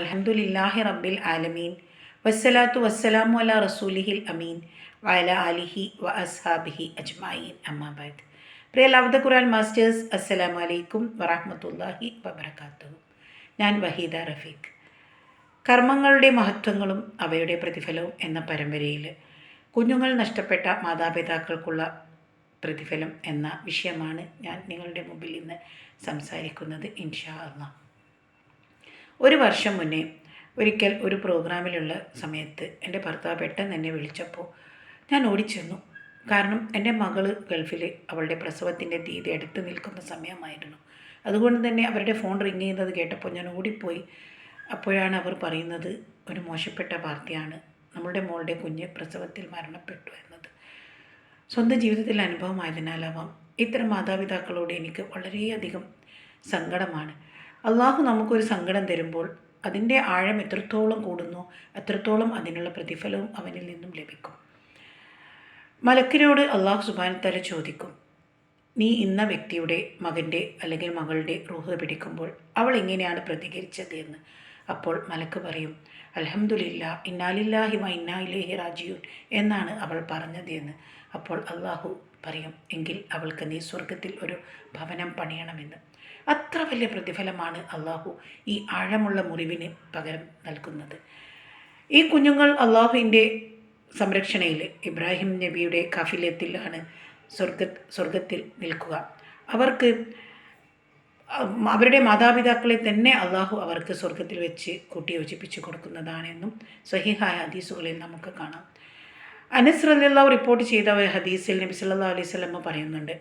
അൽഹംദുലില്ലാഹി റബ്ബിൽ ആലമീൻ. വസ്സലാത്തു വസ്സലാമു അല റസൂലിഹിൽ അമീൻ. വല അലിഹി വ അസ്ഹാബിഹി അജ്മായിൻ അമ്മാബാദ് പ്രിയ ലവ്ദ ഖുറാൻ മാസ്റ്റേഴ്സ് അസ്സലാമു അലൈക്കും വറഹമത്തല്ലാഹി വബറകാതുഹു ഞാൻ വഹീദ റഫീഖ്. കർമ്മങ്ങളുടെ മഹത്വങ്ങളും അവയുടെ പ്രതിഫലവും എന്ന പരമ്പരയിൽ കുഞ്ഞുങ്ങൾ നഷ്ടപ്പെട്ട മാതാപിതാക്കൾക്കുള്ള പ്രതിഫലം എന്ന വിഷയമാണ് ഞാൻ നിങ്ങളുടെ മുമ്പിൽ ഇന്ന് സംസാരിക്കുന്നത് ഇൻഷാ അള്ളാഹ് ഒരു വർഷം മുന്നേ ഒരിക്കൽ ഒരു പ്രോഗ്രാമിലുള്ള സമയത്ത് എന്റെ ഭർത്താവ് പെട്ടെന്ന് എന്നെ വിളിച്ചപ്പോൾ ഞാൻ ഓടിച്ചെന്നു. കാരണം എന്റെ മകൾ ഗൾഫിൽ അവളുടെ പ്രസവത്തിന്റെ തീയതി അടുത്ത് നിൽക്കുന്ന സമയമായിരുന്നു. അതുകൊണ്ട് തന്നെ അവരുടെ ഫോൺ റിങ് ചെയ്യുന്നത് കേട്ടപ്പോൾ ഞാൻ ഓടിപ്പോയി. അപ്പോഴാണ് അവർ പറയുന്നത് ഒരു മോശപ്പെട്ട വാർത്തയാണ്. നമ്മളുടെ മോളുടെ കുഞ്ഞ് പ്രസവത്തിൽ മരണപ്പെട്ടു എന്നത്. സ്വന്തം ജീവിതത്തിൽ അനുഭവമായതിനാലാവാം. ഇത്തരം മാതാപിതാക്കളോട് എനിക്ക് വളരെയധികം സങ്കടമാണ്. അള്ളാഹു നമുക്കൊരു സങ്കടം തരുമ്പോൾ അതിന്റെ ആഴം എത്രത്തോളം കൂടുന്നു അത്രത്തോളം അതിനുള്ള പ്രതിഫലവും അവനിൽ നിന്നും ലഭിക്കും. മലക്കിനോട് അള്ളാഹു സുബാനത്തല ചോദിക്കും നീ ഇന്ന വ്യക്തിയുടെ മകന്റെ അല്ലെങ്കിൽ മകളുടെ റൂഹ് പിടിക്കുമ്പോൾ അവൾ എങ്ങനെയാണ് പ്രതികരിച്ചത് എന്ന്? അപ്പോൾ മലക്ക് പറയും അലഹമുല്ല ഇന്നാലില്ലാഹി വ ഇന്നായിലേഹി റാജിയൂൻ എന്നാണ് അവൾ പറഞ്ഞത് എന്ന്. അപ്പോൾ അള്ളാഹു പറയും എങ്കിൽ അവൾക്ക് നീ സ്വർഗത്തിൽ ഒരു ഭവനം പണിയണമെന്ന്. അത്ര വലിയ പ്രതിഫലമാണ് അള്ളാഹു ഈ ആഴമുള്ള മുറിവിന് പകരം നൽകുന്നത്. ഈ കുഞ്ഞുങ്ങൾ അള്ളാഹുവിന്റെ സംരക്ഷണയിൽ ഇബ്രാഹിം നബിയുടെ കാഫില്യത്തിലാണ് സ്വർഗ സ്വർഗത്തിൽ നിൽക്കുക. അവർക്ക് അവരുടെ മാതാപിതാക്കളെ തന്നെ അള്ളാഹു അവർക്ക് സ്വർഗത്തിൽ വെച്ച് കൂട്ടിയോജിപ്പിച്ച് കൊടുക്കുന്നതാണെന്നും സഹിഹായ ഹദീസുകളിൽ നമുക്ക് കാണാം. അനസ് റലിള്ളാഹു റിപ്പോർട്ട് ചെയ്ത ഒരു ഹദീസിൽ നബി സല്ലാ അലൈഹി സ്വലമ്മ പറയുന്നുണ്ട്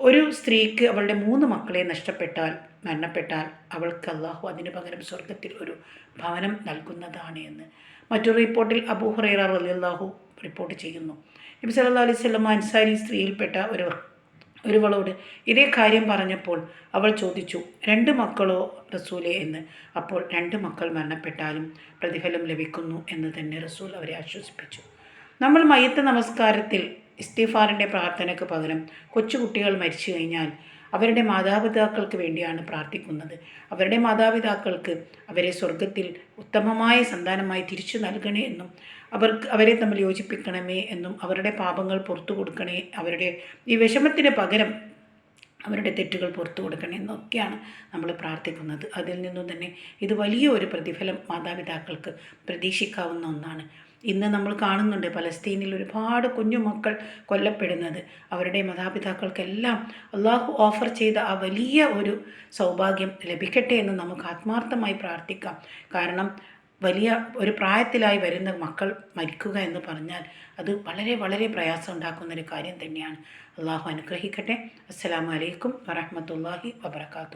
ഒരു സ്ത്രീക്ക് അവളുടെ മൂന്ന് മക്കളെ നഷ്ടപ്പെട്ടാൽ മരണപ്പെട്ടാൽ അവൾക്ക് അള്ളാഹു അതിന് പകരം സ്വർഗത്തിൽ ഒരു ഭവനം നൽകുന്നതാണ് എന്ന്. മറ്റൊരു റിപ്പോർട്ടിൽ അബൂ ഹുറൈറ റലിള്ളാഹു റിപ്പോർട്ട് ചെയ്യുന്നു. നബി സല്ലാ അലൈഹി സ്വലമ്മ അൻസാരി സ്ത്രീയിൽപ്പെട്ട ഒരു ഒരുവളോട് ഇതേ കാര്യം പറഞ്ഞപ്പോൾ അവൾ ചോദിച്ചു രണ്ട് മക്കളോ റസൂലെ? എന്ന്. അപ്പോൾ രണ്ട് മക്കൾ മരണപ്പെട്ടാലും പ്രതിഫലം ലഭിക്കുന്നു എന്ന് തന്നെ റസൂൽ അവരെ ആശ്വസിപ്പിച്ചു. നമ്മൾ മയ്യത്ത് നമസ്കാരത്തിൽ ഇസ്തിഫാറിന്റെ പ്രാർത്ഥനയ്ക്ക് പകരം കൊച്ചുകുട്ടികൾ മരിച്ചു കഴിഞ്ഞാൽ അവരുടെ മാതാപിതാക്കൾക്ക് വേണ്ടിയാണ് പ്രാർത്ഥിക്കുന്നത്. അവരുടെ മാതാപിതാക്കൾക്ക് അവരെ സ്വർഗത്തിൽ ഉത്തമമായ സന്താനമായി തിരിച്ചു നൽകണേ എന്നും അവർക്ക് അവരെ തമ്മിൽ യോജിപ്പിക്കണമേ എന്നും അവരുടെ പാപങ്ങൾ പുറത്തു കൊടുക്കണേ അവരുടെ ഈ വിഷമത്തിന് പകരം അവരുടെ തെറ്റുകൾ പുറത്തു കൊടുക്കണേ എന്നൊക്കെയാണ് നമ്മൾ പ്രാർത്ഥിക്കുന്നത്. അതിൽ നിന്നും തന്നെ ഇത് വലിയ ഒരു പ്രതിഫലം മാതാപിതാക്കൾക്ക് പ്രതീക്ഷിക്കാവുന്ന ഒന്നാണ്. ഇന്ന് നമ്മൾ കാണുന്നുണ്ട് പലസ്തീനിൽ ഒരുപാട് കുഞ്ഞുമക്കൾ കൊല്ലപ്പെടുന്നത്. അവരുടെ മാതാപിതാക്കൾക്കെല്ലാം അള്ളാഹു ഓഫർ ചെയ്ത ആ വലിയ ഒരു സൗഭാഗ്യം ലഭിക്കട്ടെ എന്ന് നമുക്ക് ആത്മാർത്ഥമായി പ്രാർത്ഥിക്കാം. കാരണം വലിയ ഒരു പ്രായത്തിലായി വരുന്ന മക്കൾ മരിക്കുക എന്ന് പറഞ്ഞാൽ അത് വളരെ വളരെ പ്രയാസം ഉണ്ടാക്കുന്ന ഒരു കാര്യം തന്നെയാണ്. അള്ളാഹു അനുഗ്രഹിക്കട്ടെ. അസ്സലാമു അലൈക്കും വറഹമത്തല്ലാഹി വബർക്കാത്തു